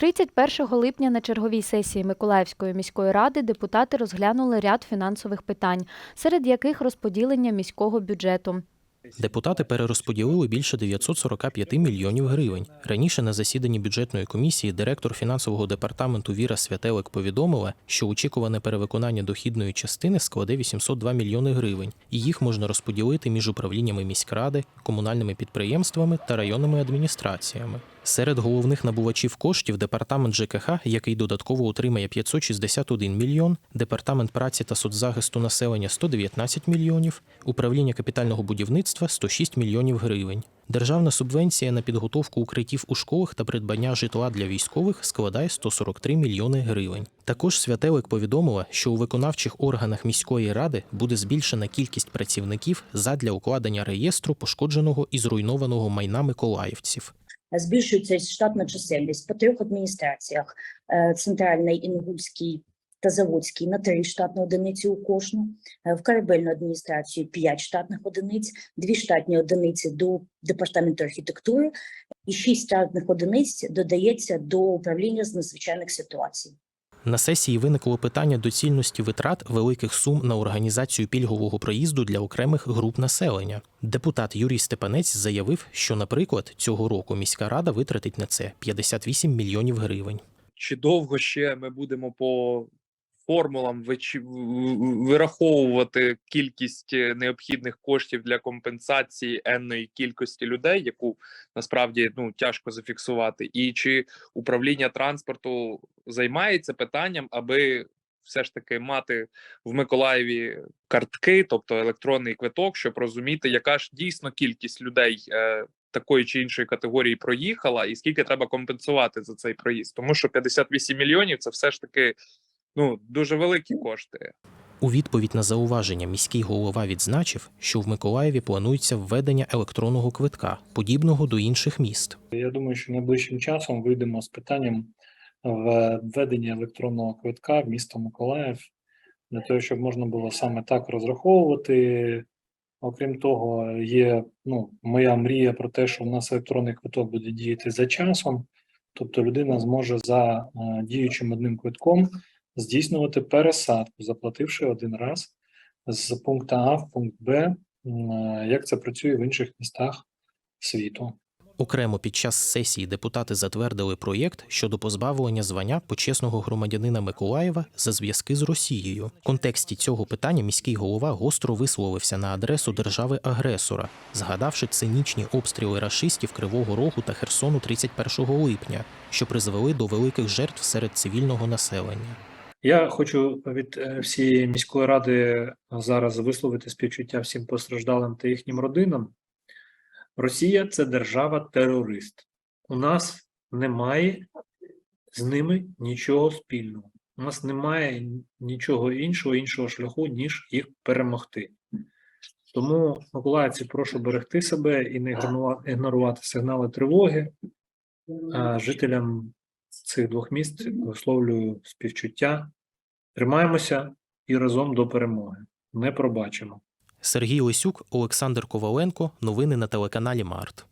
31 липня на черговій сесії Миколаївської міської ради депутати розглянули ряд фінансових питань, серед яких розподілення міського бюджету. Депутати перерозподілили більше 945 мільйонів гривень. Раніше на засіданні бюджетної комісії директор фінансового департаменту Віра Святелик повідомила, що очікуване перевиконання дохідної частини складе 802 мільйони гривень, і їх можна розподілити між управліннями міськради, комунальними підприємствами та районними адміністраціями. Серед головних набувачів коштів департамент ЖКХ, який додатково отримає 561 мільйон, департамент праці та соцзахисту населення 119 мільйонів, управління капітального будівництва 106 мільйонів гривень. Державна субвенція на підготовку укриттів у школах та придбання житла для військових складає 143 мільйони гривень. Також Святелик повідомила, що у виконавчих органах міської ради буде збільшена кількість працівників задля укладення реєстру пошкодженого і зруйнованого майна миколаївців. Збільшується штатна чисельність по трьох адміністраціях: е, центральний, інгульський та заводський на три штатні одиниці у кожну, е, в корабельну адміністрацію 5 штатних одиниць, дві штатні одиниці до департаменту архітектури і 6 штатних одиниць додається до управління з надзвичайних ситуацій. На сесії виникло питання доцільності витрат великих сум на організацію пільгового проїзду для окремих груп населення. Депутат Юрій Степанець заявив, що, наприклад, цього року міська рада витратить на це 58 мільйонів гривень. чи довго ще ми будемо по формулам вираховувати кількість е, необхідних коштів для компенсації енної кількості людей, яку насправді ну тяжко зафіксувати, і чи управління транспорту займається питанням, аби все ж таки мати в Миколаєві картки, тобто електронний квиток, щоб розуміти, яка ж дійсно кількість людей е, такої чи іншої категорії проїхала, і скільки треба компенсувати за цей проїзд, тому що 58 мільйонів це все ж таки ну дуже великі кошти. У відповідь на зауваження міський голова відзначив, що в Миколаєві планується введення електронного квитка, подібного до інших міст. Я думаю, що найближчим часом вийдемо з питанням введення електронного квитка в місто Миколаїв для того, щоб можна було саме так розраховувати. Окрім того, є ну, моя мрія про те, що в нас електронний квиток буде діяти за часом, тобто людина зможе за е, діючим одним квитком здійснювати пересадку, заплативши один раз з пункту А в пункт Б, як це працює в інших містах світу. Окремо під час сесії депутати затвердили проєкт щодо позбавлення звання почесного громадянина Миколаєва за зв'язки з Росією. В контексті цього питання міський голова гостро висловився на адресу держави-агресора, згадавши цинічні обстріли рашистів Кривого Рогу та Херсону 31 липня, що призвели до великих жертв серед цивільного населення. Я хочу від е, всієї міської ради зараз висловити співчуття всім постраждалим та їхнім родинам. Росія це держава-терорист. У нас немає з ними нічого спільного. У нас немає нічого іншого, іншого шляху, ніж їх перемогти. Тому, миколаївці, прошу берегти себе і не ігнорувати сигнали тривоги. Жителям цих двох міст висловлюю співчуття. Тримаємося і разом до перемоги. Не пробачимо. Сергій Лисюк, Олександр Коваленко. Новини на телеканалі Март.